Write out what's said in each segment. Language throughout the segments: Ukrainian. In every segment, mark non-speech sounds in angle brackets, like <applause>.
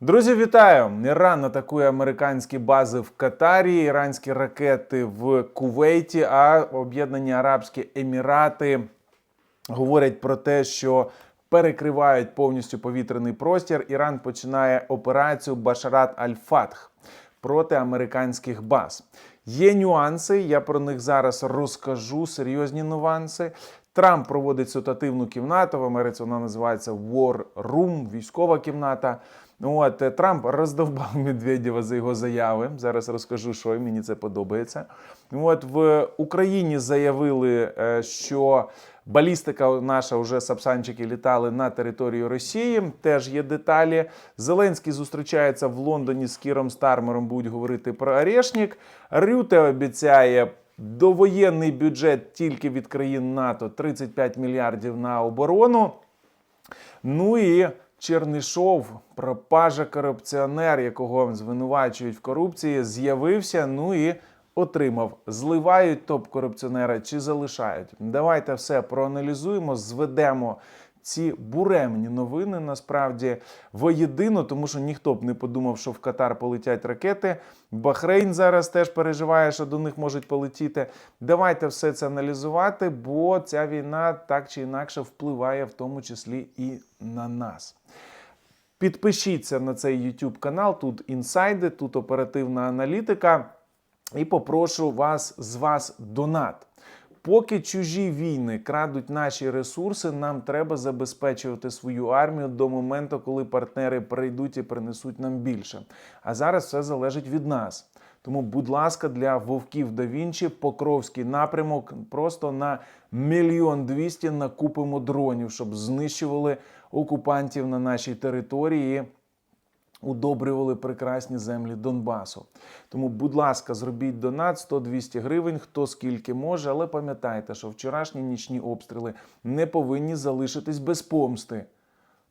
Друзі, вітаю! Іран атакує американські бази в Катарі, іранські ракети в Кувейті, а Об'єднані Арабські Емірати говорять про те, що перекривають повністю повітряний простір. Іран починає операцію Башарат Аль-Фатх проти американських баз. Є нюанси, я про них зараз розкажу. Серйозні нюанси. Трамп проводить ситуативну кімнату. В Америці вона називається War Room, військова кімната. Ну, От е, Трамп роздовбав <laughs> Медведєва за його заяви. Зараз розкажу, що мені це подобається. Ну, От в Україні заявили, е, що балістика наша вже сапсанчики літали на територію Росії. Теж є деталі. Зеленський зустрічається в Лондоні з Кіром Стармером. Будуть говорити про Орешник. Рюте обіцяє. Довоєнний бюджет тільки від країн НАТО 35 мільярдів на оборону. Ну і Чернишов, пропажа корупціонер, якого звинувачують в корупції, з'явився. Ну і отримав. Зливають топ-корупціонера чи залишають. Давайте все проаналізуємо, зведемо. Ці буремні новини насправді воєдино, тому що ніхто б не подумав, що в Катар полетять ракети. Бахрейн зараз теж переживає, що до них можуть полетіти. Давайте все це аналізувати, бо ця війна так чи інакше впливає, в тому числі і на нас. Підпишіться на цей YouTube канал. Тут інсайди, тут оперативна аналітика. І попрошу вас з вас донат. Поки чужі війни крадуть наші ресурси, нам треба забезпечувати свою армію до моменту, коли партнери прийдуть і принесуть нам більше. А зараз все залежить від нас. Тому, будь ласка, для вовків да Вінчі Покровський напрямок просто на мільйон двісті накупимо дронів, щоб знищували окупантів на нашій території удобрювали прекрасні землі Донбасу. Тому, будь ласка, зробіть донат 100-200 гривень, хто скільки може, але пам'ятайте, що вчорашні нічні обстріли не повинні залишитись без помсти.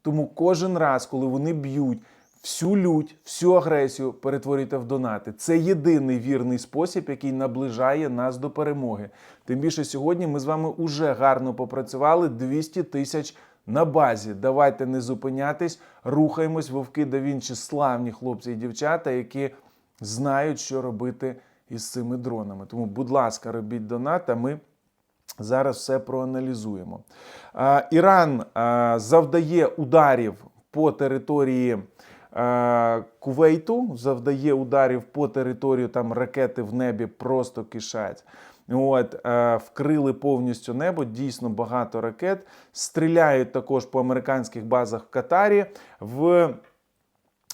Тому кожен раз, коли вони б'ють, всю лють, всю агресію перетворюйте в донати. Це єдиний вірний спосіб, який наближає нас до перемоги. Тим більше сьогодні ми з вами уже гарно попрацювали 200 тисяч на базі. Давайте не зупинятись, рухаємось, вовки да Вінчі, славні хлопці і дівчата, які знають, що робити із цими дронами. Тому, будь ласка, робіть донат, а ми зараз все проаналізуємо. А, Іран а, завдає ударів по території. Кувейту завдає ударів по територію, там ракети в небі просто кишать. От, е, вкрили повністю небо, дійсно багато ракет. Стріляють також по американських базах в Катарі. В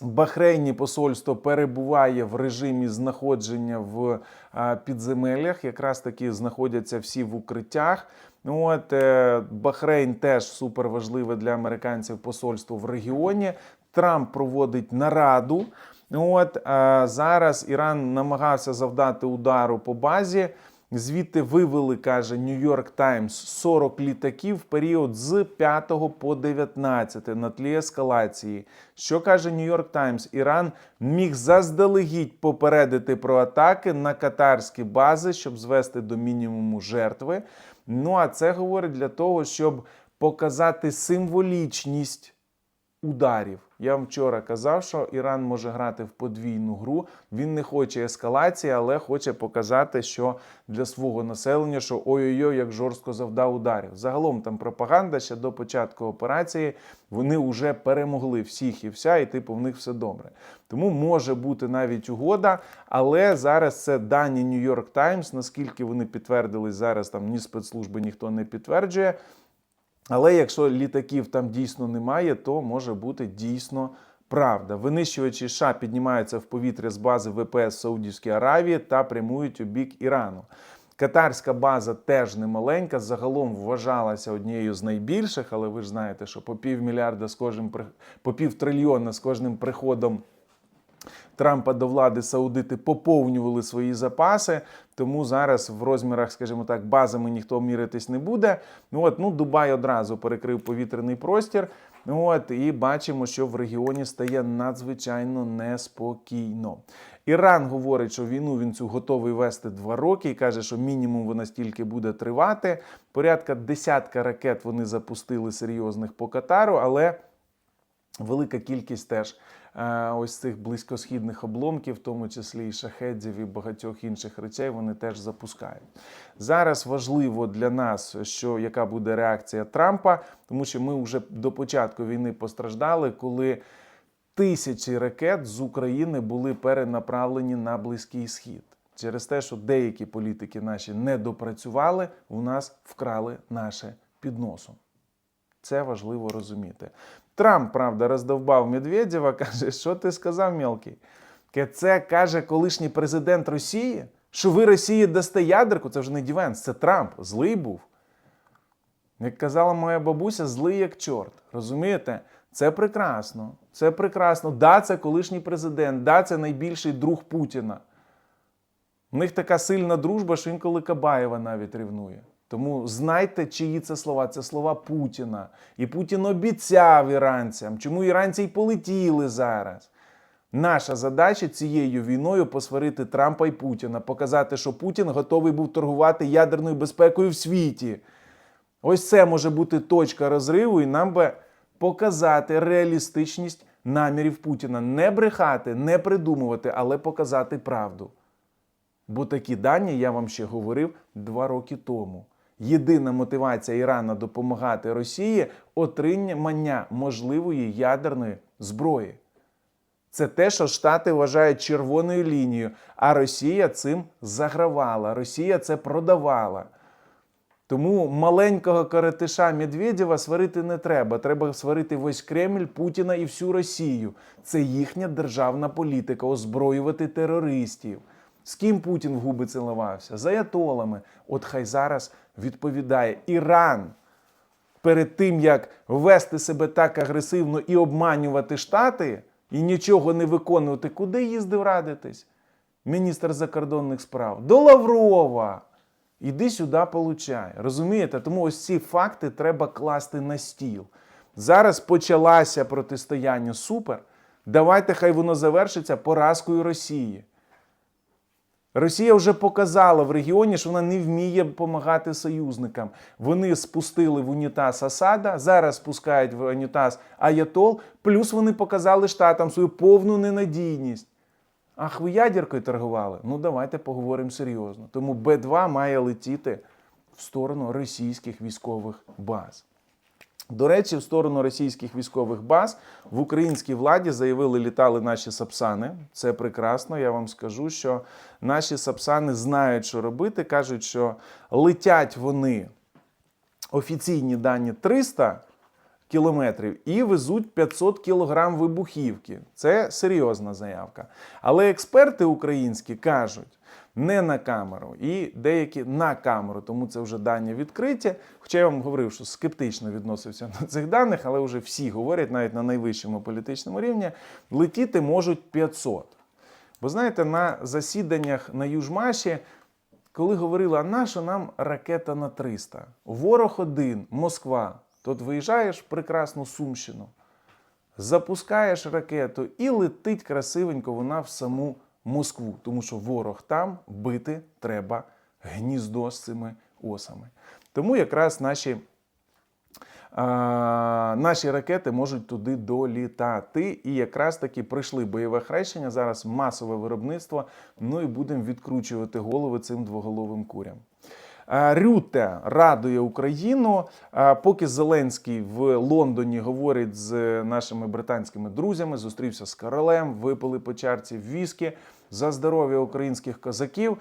Бахрейні посольство перебуває в режимі знаходження в е, підземеллях. Якраз таки знаходяться всі в укриттях. От е, Бахрейн теж супер важливе для американців посольство в регіоні. Трамп проводить нараду. От е, зараз Іран намагався завдати удару по базі. Звідти вивели, каже Нью-Йорк Таймс, 40 літаків в період з 5 по 19 на тлі ескалації. Що каже Нью-Йорк Таймс? Іран міг заздалегідь попередити про атаки на катарські бази, щоб звести до мінімуму жертви. Ну а це говорить для того, щоб показати символічність ударів. Я вам вчора казав, що Іран може грати в подвійну гру. Він не хоче ескалації, але хоче показати, що для свого населення, що ой-ой-ой, як жорстко завдав ударів. Загалом там пропаганда ще до початку операції. Вони вже перемогли всіх і вся, і типу в них все добре. Тому може бути навіть угода, але зараз це дані York Times, наскільки вони підтвердились зараз, там ні спецслужби ніхто не підтверджує. Але якщо літаків там дійсно немає, то може бути дійсно правда. Винищувачі США піднімаються в повітря з бази ВПС Саудівської Аравії та прямують у бік Ірану. Катарська база теж немаленька, загалом вважалася однією з найбільших, але ви ж знаєте, що по півмільярда з кожним по півтрильйона з кожним приходом Трампа до влади саудити поповнювали свої запаси, тому зараз в розмірах, скажімо так, базами ніхто міритись не буде. Ну от ну Дубай одразу перекрив повітряний простір. Ну от і бачимо, що в регіоні стає надзвичайно неспокійно. Іран говорить, що війну він цю готовий вести два роки і каже, що мінімум вона стільки буде тривати. Порядка десятка ракет вони запустили серйозних по Катару, але велика кількість теж ось цих близькосхідних обломків, в тому числі і шахедів і багатьох інших речей, вони теж запускають. Зараз важливо для нас, що яка буде реакція Трампа, тому що ми вже до початку війни постраждали, коли тисячі ракет з України були перенаправлені на Близький Схід. Через те, що деякі політики наші не допрацювали, у нас вкрали наше під. Це важливо розуміти. Трамп, правда, роздовбав Медведєва, <laughs> каже, що ти сказав, мілкий? Це каже колишній президент Росії, що ви Росії дасте ядерку, це вже не Дівенс, це Трамп, злий був. Як казала моя бабуся, злий як чорт. Розумієте? Це прекрасно. Це прекрасно. Да, це колишній президент, да, це найбільший друг Путіна. У них така сильна дружба, що інколи Кабаєва навіть рівнує. Тому знайте, чиї це слова. Це слова Путіна. І Путін обіцяв іранцям, чому іранці й полетіли зараз. Наша задача цією війною посварити Трампа і Путіна, показати, що Путін готовий був торгувати ядерною безпекою в світі. Ось це може бути точка розриву, і нам би показати реалістичність намірів Путіна. Не брехати, не придумувати, але показати правду. Бо такі дані я вам ще говорив два роки тому. Єдина мотивація Ірана допомагати Росії отримання можливої ядерної зброї. Це те, що Штати вважають червоною лінією, а Росія цим загравала, Росія це продавала. Тому маленького коротиша Медведєва сварити не треба. Треба сварити весь Кремль, Путіна і всю Росію. Це їхня державна політика озброювати терористів. З ким Путін в губи цілувався? З аятолами. От хай зараз відповідає Іран перед тим, як вести себе так агресивно і обманювати Штати, і нічого не виконувати, куди їздив радитись? Міністр закордонних справ до Лаврова. Іди сюди, получай. Розумієте? Тому ось ці факти треба класти на стіл. Зараз почалося протистояння супер. Давайте хай воно завершиться поразкою Росії. Росія вже показала в регіоні, що вона не вміє допомагати союзникам. Вони спустили в унітаз Асада, зараз спускають в унітаз Аятол, плюс вони показали штатам свою повну ненадійність. Ах, ви ядеркою торгували? Ну давайте поговоримо серйозно. Тому Б-2 має летіти в сторону російських військових баз. До речі, в сторону російських військових баз в українській владі заявили, літали наші сапсани. Це прекрасно. Я вам скажу, що наші сапсани знають, що робити. кажуть, що летять вони офіційні дані 300 кілометрів і везуть 500 кілограм вибухівки. Це серйозна заявка. Але експерти українські кажуть. Не на камеру, і деякі на камеру, тому це вже дані відкриті. Хоча я вам говорив, що скептично відносився до цих даних, але вже всі говорять, навіть на найвищому політичному рівні, летіти можуть 500. Бо знаєте, на засіданнях на Южмаші, коли говорили, а наша нам ракета на 300, ворог один, Москва, тут виїжджаєш в прекрасну Сумщину, запускаєш ракету і летить красивенько вона в саму Москву, тому що ворог там бити треба гніздо з цими осами. Тому якраз наші, а, наші ракети можуть туди долітати. І якраз таки пройшли бойове хрещення. Зараз масове виробництво. Ну і будемо відкручувати голови цим двоголовим курям. А, Рюте радує Україну. А, Поки Зеленський в Лондоні говорить з нашими британськими друзями, зустрівся з королем, випили по чарці віскі за здоров'я українських козаків.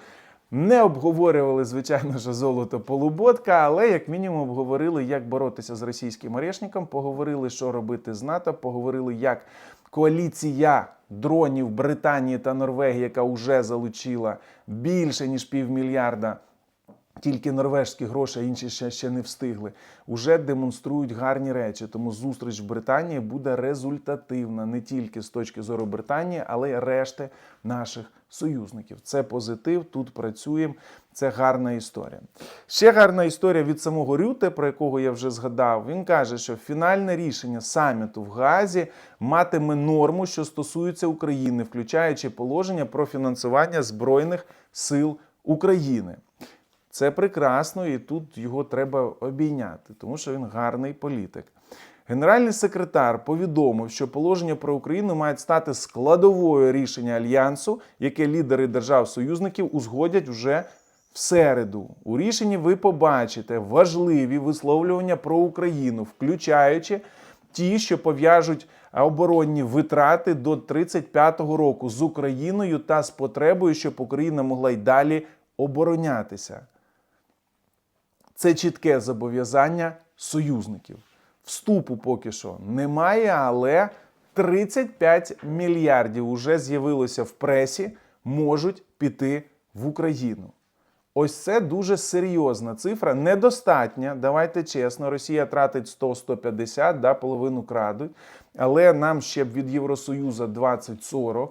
Не обговорювали, звичайно ж, золото полуботка, але як мінімум обговорили, як боротися з російським орешником, поговорили, що робити з НАТО, поговорили, як коаліція дронів Британії та Норвегії, яка вже залучила більше ніж півмільярда тільки норвежські гроші, а інші ще, ще не встигли. Уже демонструють гарні речі. Тому зустріч в Британії буде результативна не тільки з точки зору Британії, але й решти наших союзників. Це позитив. Тут працюємо. Це гарна історія. Ще гарна історія від самого Рюте, про якого я вже згадав. Він каже, що фінальне рішення саміту в Газі матиме норму, що стосується України, включаючи положення про фінансування збройних сил України. Це прекрасно, і тут його треба обійняти, тому що він гарний політик. Генеральний секретар повідомив, що положення про Україну мають стати складовою рішення альянсу, яке лідери держав-союзників узгодять вже в середу. У рішенні ви побачите важливі висловлювання про Україну, включаючи ті, що пов'яжуть оборонні витрати до 35-го року з Україною та з потребою, щоб Україна могла й далі оборонятися. Це чітке зобов'язання союзників. Вступу поки що немає, але 35 мільярдів уже з'явилося в пресі, можуть піти в Україну. Ось це дуже серйозна цифра, недостатня. Давайте чесно, Росія тратить 100-150, да, половину крадуть. Але нам ще б від Євросоюзу 20-40.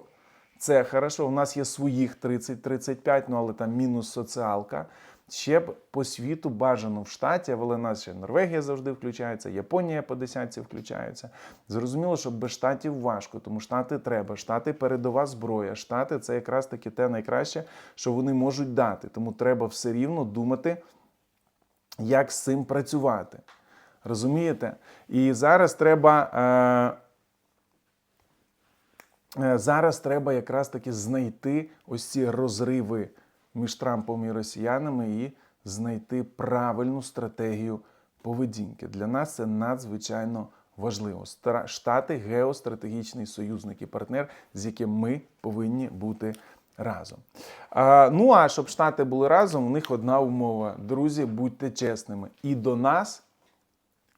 Це хорошо. У нас є своїх 30-35, ну але там мінус соціалка. Ще б по світу бажано в штаті, але нас ще Норвегія завжди включається, Японія по десятці включається. Зрозуміло, що без штатів важко, тому штати треба. Штати передова зброя. Штати це якраз таки те найкраще, що вони можуть дати. Тому треба все рівно думати, як з цим працювати. Розумієте? І зараз треба. Е, е, Зараз треба якраз таки знайти ось ці розриви між Трампом і росіянами і знайти правильну стратегію поведінки. Для нас це надзвичайно важливо. Штати геостратегічний союзник і партнер, з яким ми повинні бути разом. А, ну а щоб Штати були разом, у них одна умова. Друзі, будьте чесними і до нас,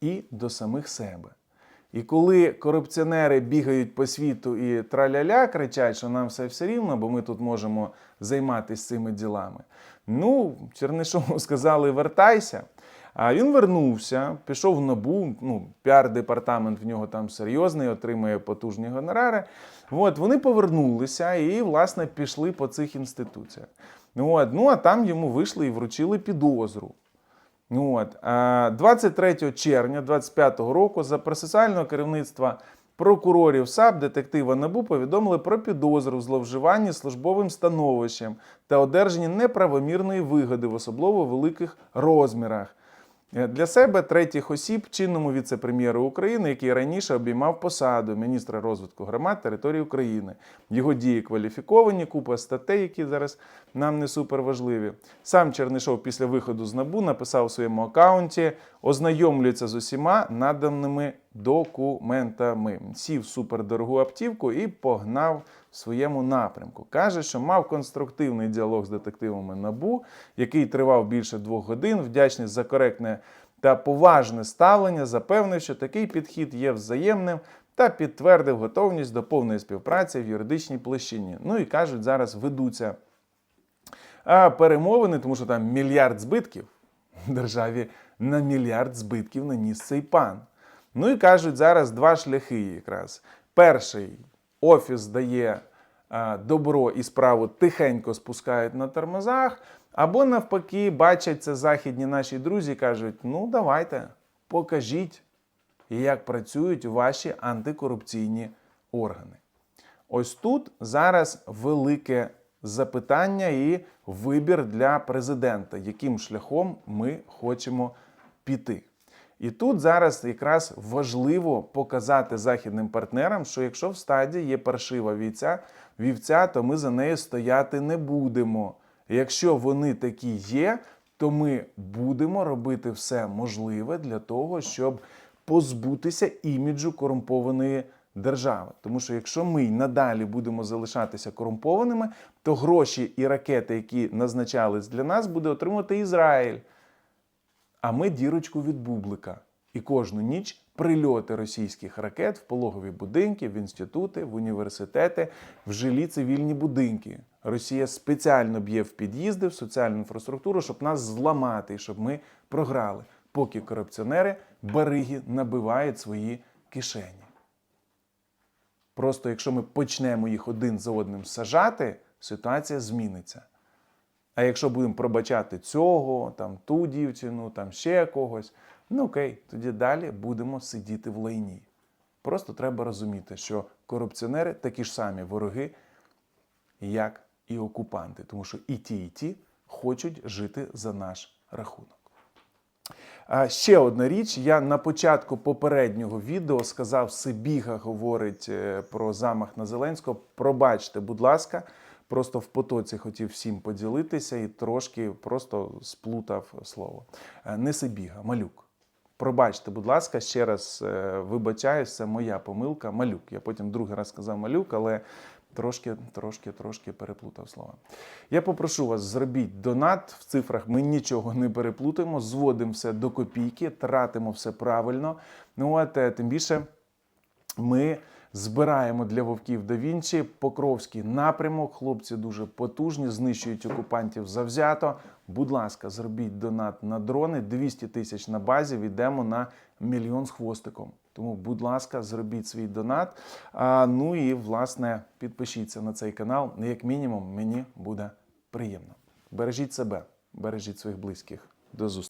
і до самих себе. І коли корупціонери бігають по світу і траля-ля кричать, що нам все все рівно, бо ми тут можемо займатися цими ділами. Ну, Чернишову сказали, вертайся. А він вернувся, пішов в НАБУ, ну, піар-департамент в нього там серйозний, отримує потужні гонорари. От, вони повернулися і, власне, пішли по цих інституціях. От, ну, а там йому вийшли і вручили підозру. От. 23 червня 2025 року за процесуального керівництва прокурорів САП, детектива НАБУ повідомили про підозру в зловживанні службовим становищем та одержанні неправомірної вигоди в особливо великих розмірах. Е, Для себе третіх осіб чинному віце-прем'єру України, який раніше обіймав посаду міністра розвитку громад території України. Його дії кваліфіковані, купа статей, які зараз нам не супер важливі. Сам Чернишов після виходу з набу написав у своєму акаунті, ознайомлюється з усіма наданими документами. Сів супердорогу автівку і погнав в своєму напрямку. Каже, що мав конструктивний діалог з детективами НАБУ, який тривав більше двох годин. Вдячний за коректне та поважне ставлення, запевнив, що такий підхід є взаємним. Та підтвердив готовність до повної співпраці в юридичній площині. Ну і кажуть, зараз ведуться перемовини, тому що там мільярд збитків державі на мільярд збитків наніс цей пан. Ну і кажуть, зараз два шляхи якраз. Перший офіс дає добро і справу тихенько спускають на тормозах, або навпаки, бачать це західні наші друзі і кажуть: ну давайте, покажіть, як працюють ваші антикорупційні органи. Ось тут зараз велике запитання і вибір для президента, яким шляхом ми хочемо піти. І тут зараз якраз важливо показати західним партнерам, що якщо в стаді є паршива вівця, вівця, то ми за нею стояти не будемо. Якщо вони такі є, то ми будемо робити все можливе для того, щоб позбутися іміджу корумпованої держави. Тому що якщо ми й надалі будемо залишатися корумпованими, то гроші і ракети, які назначались для нас, буде отримувати Ізраїль. А ми дірочку від бублика. І кожну ніч прильоти російських ракет в пологові будинки, в інститути, в університети, в жилі цивільні будинки. Росія спеціально б'є в під'їзди, в соціальну інфраструктуру, щоб нас зламати, і щоб ми програли, поки корупціонери бариги набивають свої кишені. Просто якщо ми почнемо їх один за одним сажати, ситуація зміниться. А якщо будемо пробачати цього, там ту дівчину, там ще когось, ну окей, тоді далі будемо сидіти в лайні. Просто треба розуміти, що корупціонери такі ж самі вороги, як і окупанти, тому що і ті, і ті хочуть жити за наш рахунок. А ще одна річ. Я на початку попереднього відео сказав, Сибіга говорить е, про замах на Зеленського. Пробачте, будь ласка, просто в потоці хотів всім поділитися і трошки просто сплутав слово. Е, Не Сибіга, малюк. Пробачте, будь ласка, ще раз е, вибачаюсь, це моя помилка. Малюк. Я потім другий раз сказав малюк, але трошки, трошки, трошки переплутав слова. Я попрошу вас, зробіть донат. В цифрах ми нічого не переплутаємо, зводимо все до копійки, тратимо все правильно. Ну от е, тим більше ми збираємо для вовків да Вінчі Покровський напрямок. Хлопці дуже потужні, знищують окупантів завзято. Будь ласка, зробіть донат на дрони. 200 тисяч на базі. Відемо на мільйон з хвостиком. Тому, будь ласка, зробіть свій донат. А, ну і власне підпишіться на цей канал. Як мінімум, мені буде приємно. Бережіть себе, бережіть своїх близьких. До зустрічі.